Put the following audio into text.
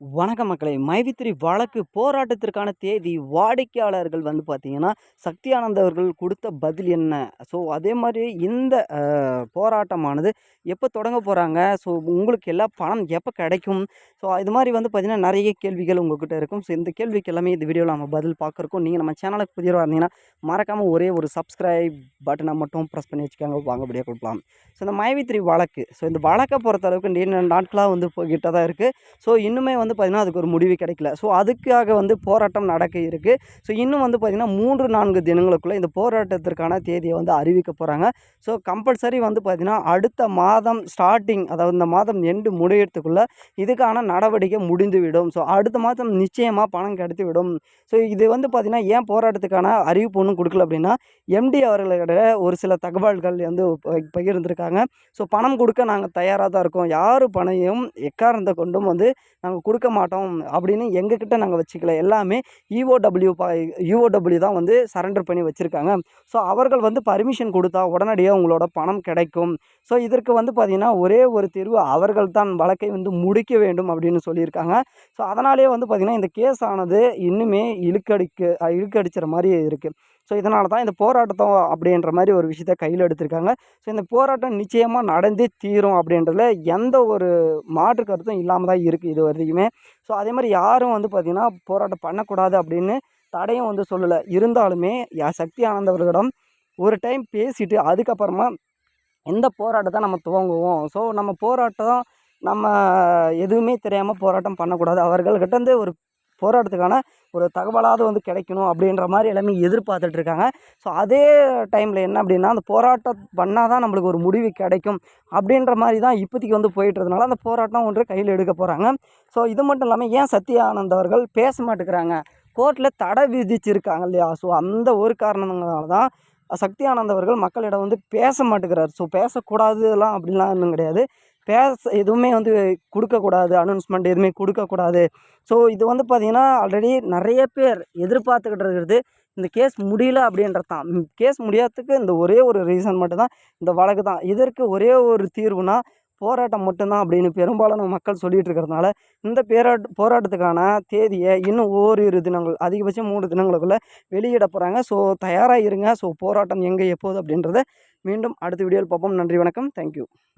வணக்க மக்களை. மைவித்திரி வழக்கு போராட்டத்திற்கான தேதி வாடிக்கையாளர்கள் வந்து பார்த்தீங்கன்னா சக்தி அவர்கள் கொடுத்த பதில் என்ன? ஸோ அதே மாதிரி இந்த போராட்டமானது எப்போ தொடங்க போகிறாங்க ஸோ உங்களுக்கு எல்லாம் பணம் எப்போ கிடைக்கும்? ஸோ இது மாதிரி வந்து பார்த்தீங்கன்னா நிறைய கேள்விகள் உங்கள்கிட்ட இருக்கும். ஸோ இந்த கேள்விக்கு எல்லாமே இந்த வீடியோவில் நம்ம பதில் பார்க்குறோம் நீங்கள் நம்ம சேனலுக்கு புதியவராக இருந்தீங்கன்னா மறக்காமல் ஒரே ஒரு சப்ஸ்கிரைப் பட்டனை மட்டும் ப்ரெஸ் பண்ணி வச்சுக்கோங்க. வாங்க அப்படியே கொடுக்கலாம். ஸோ இந்த மைவித்திரி வழக்கு. ஸோ இந்த வழக்கை பொறுத்த அளவுக்கு நீண்ட நாட்களாக வந்து போய்கிட்ட தான் இருக்குது ஸோ இன்னுமே வந்து பார்த்திங்கன்னா அதுக்கு ஒரு முடிவு கிடைக்கல. ஸோ அதுக்காக வந்து போராட்டம் நடக்க இருக்குது ஸோ இன்னும் வந்து பார்த்திங்கன்னா மூன்று நான்கு தினங்களுக்குள்ளே இந்த போராட்டத்திற்கான தேதியை வந்து அறிவிக்க போகிறாங்க ஸோ கம்பல்சரி வந்து பார்த்திங்கன்னா அடுத்த மாதம் ஸ்டார்டிங் அதாவது இந்த மாதம் எண்டு முடியறதுக்குள்ளே இதுக்கான நடவடிக்கை முடிந்துவிடும். ஸோ அடுத்த மாதம் நிச்சயமாக பணம் கிடைத்து விடும் ஸோ இது வந்து பார்த்திங்கன்னா ஏன் போராட்டத்துக்கான அறிவிப்பு ஒன்றும் கொடுக்கல அப்படின்னா எம்டி அவர்களிட ஒரு சில தகவல்கள் வந்து பகிர்ந்திருக்காங்க. ஸோ பணம் கொடுக்க நாங்கள் தயாராக தான் இருக்கோம். யார் பணையும் எக்காரந்த கொண்டும் வந்து நாங்கள் கொடுக்க மாட்டோம் அப்படின்னு எங்ககிட்ட நாங்கள் வச்சுக்கல. எல்லாமே இஓடபிள்யூ பா இஓடபிள்யூ தான் வந்து சரண்டர் பண்ணி வச்சுருக்காங்க. ஸோ அவர்கள் வந்து பர்மிஷன் கொடுத்தா உடனடியாக உங்களோட பணம் கிடைக்கும். ஸோ இதற்கு வந்து பார்த்திங்கன்னா ஒரே ஒரு தீர்வு அவர்கள் தான் வழக்கை வந்து முடிக்க வேண்டும் அப்படின்னு சொல்லியிருக்காங்க. ஸோ அதனாலே வந்து பார்த்திங்கன்னா இந்த கேஸ் ஆனது இன்னுமே இழுக்கடிக்க அஹ் இழுக்கடிச்சிற மாதிரி இருக்குது ஸோ இதனால தான் இந்த போராட்டத்தை அப்படின்ற மாதிரி ஒரு விஷயத்த கையில் எடுத்திருக்காங்க. ஸோ இந்த போராட்டம் நிச்சயமாக நடந்தே தீரும் அப்படின்றதுல எந்த ஒரு மாற்று கருத்தும் இல்லாமல் தான் இருக்குது இது வரைக்குமே ஸோ அதே மாதிரி யாரும் வந்து பார்த்திங்கன்னா போராட்டம் பண்ணக்கூடாது அப்படின்னு தடையும் வந்து சொல்லலை. இருந்தாலுமே யா சக்தி ஆனந்தவர்களிடம் ஒரு டைம் பேசிட்டு அதுக்கப்புறமா எந்த போராட்டத்தை நம்ம துவங்குவோம். ஸோ நம்ம போராட்டம் நம்ம எதுவுமே தெரியாமல் போராட்டம் பண்ணக்கூடாது. அவர்கள்கிட்ட ஒரு போராட்டத்துக்கான ஒரு தகவலாவது வந்து கிடைக்கணும் அப்படின்ற மாதிரி எல்லாமே எதிர்பார்த்துட்ருக்காங்க. ஸோ அதே டைமில் என்ன அப்படின்னா அந்த போராட்டம் பண்ணால் தான் நம்மளுக்கு ஒரு முடிவு கிடைக்கும் அப்படின்ற மாதிரி தான் இப்போதைக்கு வந்து போயிட்டுறதுனால அந்த போராட்டம் ஒன்று கையில் எடுக்க போகிறாங்க ஸோ இது மட்டும் இல்லாமல் ஏன் சத்யானந்த் அவர்கள் பேச மாட்டேங்கிறாங்க? கோர்ட்டில் தடை விதிச்சிருக்காங்க இல்லையா? ஸோ அந்த ஒரு காரணங்களால தான் சக்தி ஆனந்த் அவர்கள் மக்களிடம் வந்து பேச மாட்டேங்கிறார். ஸோ பேசக்கூடாதுலாம் அப்படிலாம் ஒன்றும் கிடையாது. பேச எதுவுமே வந்து கொடுக்கக்கூடாது அனௌன்ஸ்மெண்ட் எதுவுமே கொடுக்கக்கூடாது. ஸோ இது வந்து பார்த்திங்கன்னா ஆல்ரெடி நிறைய பேர் எதிர்பார்த்துக்கிட்டு இருக்கிறது இந்த கேஸ் முடியல அப்படின்றது தான். கேஸ் முடியாததுக்கு இந்த ஒரே ஒரு ரீசன் மட்டும்தான் இந்த வழக்கு தான். இதற்கு ஒரே ஒரு தீர்வுனா போராட்டம் மட்டும்தான் அப்படின்னு பெரும்பாலான மக்கள் சொல்லிட்டு இருக்கிறதுனால இந்த பேராட் போராட்டத்துக்கான தேதியை இன்னும் ஓரிரு தினங்கள் அதிகபட்சம் மூணு தினங்களுக்குள்ளே வெளியிட போகிறாங்க ஸோ தயாராக இருங்க. ஸோ போராட்டம் எங்கே எப்போது அப்படின்றத மீண்டும் அடுத்த வீடியோவில் பார்ப்போம். நன்றி வணக்கம். தேங்க்யூ